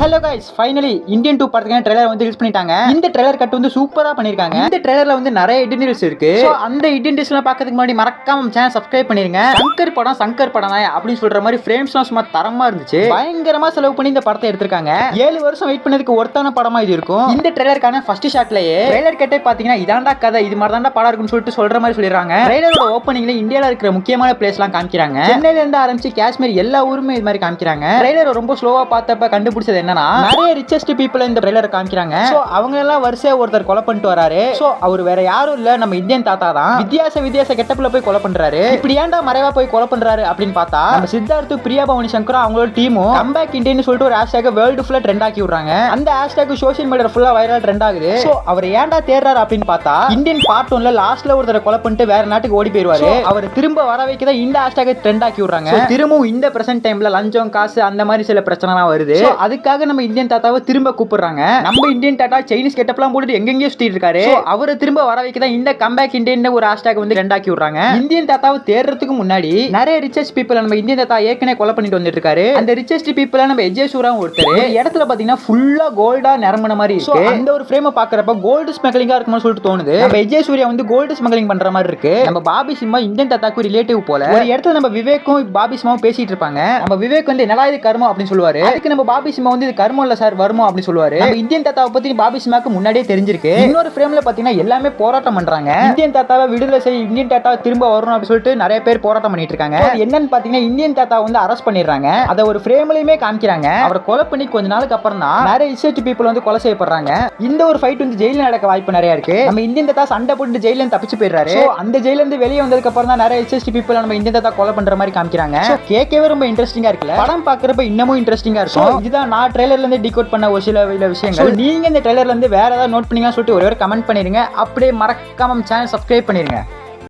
Hello guys finally Indian two படத்துக்கான trailer வந்து release பண்ணிட்டாங்க. இந்த ட்ரெய்லர் கட் வந்து சூப்பரா பண்ணிருக்காங்க. இந்த ட்ரெய்லர்ல வந்து நிறைய இன்டர்னியல்ஸ் இருக்கு. அந்த இன்டர்னியல்ஸ்லாம் பார்க்கறதுக்கு முன்னாடி மறக்காம சேனல் சப்ஸ்கிரைப் பண்ணிருங்க. சங்கர் படம் சங்கர் படம் தான் அப்படின்னு சொல்ற மாதிரி ஃப்ரேம்ஸ்லாம் சும்மா தரமா இருந்துச்சு. பயங்கரமா செலவு பண்ணி இந்த படத்தை எடுத்திருக்காங்க. ஏழு வருஷம் வெயிட் பண்ணதுக்கு ஒருத்தான படமா இது இருக்கும். இந்த ட்ரெய்லருக்கான ஃபர்ஸ்ட் ஷாட்லயே ட்ரெய்லர் கட்டே பாத்தீங்கன்னா இதாண்டா கதை இது மாதிரி தாண்டா படம் இருக்குன்னு சொல்லிட்டு சொல்ற மாதிரி சொல்லிடுறாங்க. ட்ரெய்லரோட ஓப்பனிங்ல இந்தியால இருக்கிற முக்கியமான பிளேஸ்லாம் காமிக்கிறாங்க. சென்னையில இருந்து ஆரம்பிச்சு காஷ்மீர் எல்லா ஊருமே இது மாதிரி காமிக்கிறாங்க. ட்ரெய்லர் ரொம்ப ஸ்லோவா பார்த்தப்ப கண்டுபிடிச்சது என்னன்னா நிறைய ரிச்சஸ்ட் பீப்புள் இந்த ட்ரெய்லர் காமிக்கிறாங்க. சோ அவங்க எல்லாம் வரிசையா ஒருத்தர் கொலை பண்ணிட்டு வராரு. சோ அவர் வேற யாரும் இல்ல நம்ம இந்தியன் தாத்தா தான். வித்தியாச வித்தியாச கெட்டப்ல போய் கொலை பண்றாரு. இப்படி ஏன்டா மறைவா போய் கொலை பண்றாரு அப்படின்னு பார்த்தா நம்ம சித்தார்த்து பிரியா பவானி சங்கரும் அவங்களோட டீமும் கம்பேக் இந்தியன் சொல்லிட்டு ஒரு ஹேஷ்டேக் வேர்ல்டு ஃபுல்லா ட்ரெண்ட் ஆக்கி விடுறாங்க. அந்த ஹேஷ்டேக் சோஷியல் மீடியா ஃபுல்லா வைரல் ட்ரெண்ட் ஆகுது. சோ அவர் ஏன்டா தேடுறாரு அப்படின்னு பார்த்தா இந்தியன் பார்ட் ஒன்ல லாஸ்ட்ல ஒருத்தரை கொலை பண்ணிட்டு வேற நாட்டுக்கு ஓடி போயிருவாரு. அவர் திரும்ப வர வைக்க தான் இந்த ஹேஷ்டேக் ட்ரெண்ட் ஆக்கி விடுறாங்க. திரும்பவும் இந்த பிரசன்ட் டைம்ல லஞ்சம் காசு அந்த மாதிரி சில பிரச்சனைலாம் வருது. So, அதுக்காக நம்ம இந்தியன் தாத்தாவை திரும்ப கூப்பிடுறாங்க? நம்ம இந்தியன் தாத்தா சைனீஸ் கெட்டப்லாம் போட்டுட்டு எங்கெங்கேயோ சுத்திட்டு இருக்காரு. அவரை திரும்ப வர வைக்க தான் இந்த கம்பேக் இந்தியன் ஒரு ஹேஷ்டேக் வந்து ட்ரெண்ட் ஆக்கி விடுறாங்க. இந்தியன் தாத்தாவை தேடுறதுக்கு முன்னாடி நிறைய ரிச்சஸ்ட் பீப்புள் நம்ம இந்தியன் தாத்தா ஏற்கனவே கொலை பண்ணிட்டு வந்துட்டு இருக்காரு. அந்த ரிச்சஸ்ட் பீப்புள நம்ம எஜேசூராவும் ஒருத்தர். ஒரு இடத்துல பாத்தீங்கன்னா ஃபுல்லா கோல்டா நிரம்பின மாதிரி இருக்கு. அந்த ஒரு ஃப்ரேம் பாக்குறப்ப கோல்டு ஸ்மக்லிங்கா இருக்கும்னு சொல்லிட்டு தோணுது. நம்ம எஜே சூர்யா வந்து கோல்டு ஸ்மக்லிங் பண்ற மாதிரி இருக்கு. நம்ம பாபி சிம்மா இந்தியன் தாத்தாக்கு ரிலேட்டிவ் போல. ஒரு இடத்துல நம்ம விவேக்கும் பாபி சிம்மாவும் பேசிட்டு இருப்பாங்க. நம்ம விவேக் வந்து என்னடா இது கர்மம் அப்படின்னு சொல்லுவாரு. அதுக்கு நம்ம பாபி சிம்மா வந்து இது கர்மம் இல்ல சார் வருமோ அப்படின்னு சொல்லுவாரு. இந்தியன் தாத்தாவை பத்தி பாபி சிம்மாக்கு முன்னாடியே தெரிஞ்சிருக்கு. இன்னொரு ஃப்ரேம்ல பாத்தீங்கன்னா எல்லாமே போராட்டம் பண்றாங்க. இந்தியன் தாத்தாவை விடுதலை செய் இந்தியன் தாத்தா திரும்ப வரணும் அப்படின்னு சொல்லிட்டு நிறைய பேர் போராட்டம் பண்ணிட்டு இருக்காங்க. என்னன்னு பாத்தீங்கன்னா இந்தியன் தாத்தா வந்து அரெஸ்ட் பண்ணிடுறாங்க. அதை ஒரு ஃப்ரேம்லயுமே காமிக்கிறாங்க. அவரை கொலை பண்ணி கொஞ்ச நாளுக்கு அப்புறம் தான் நிறைய ரிசர்ச் பீப்புள் வந்து கொலை செய்யப்படுறாங்க. இந்த ஒரு ஃபைட் வந்து ஜெயில நடக்க வாய்ப்பு நிறைய இருக்கு. நம்ம இந்தியன் தாத்தா சண்டை போட்டு ஜெயில தப்பிச்சு போயிடுறாரு. அந்த ஜெயில இருந்து வெளியே வந்ததுக்கு அப்புறம் தான் நிறைய ரிசர்ச் பீப்புள் நம்ம இந்தியன் தாத்தா கொலை பண்ற மாதிரி காமிக்கிறாங்க. கேட்கவே ரொம்ப இன்ட்ரெஸ்டிங்கா இருக்குல்ல. படம் பாக்குறப்ப இன்னமும் இன்ட்ரெஸ்டிங்கா இருக்கும். இதுதான் நான் ட்ரெய்லர்ல இருந்து டிகோட் பண்ண ஒரு சில விஷயங்கள். நீங்க இந்த ட்ரெய்லர்ல இருந்து வேற ஏதாவது நோட் பண்ணீங்கன்னு சொல்லிட்டு ஒரே ஒரு கமெண்ட் பண்ணிருங்க. அப்படியே மறக்காம சேனல் சப்ஸ்கிரைப் பண்ணிருங்க.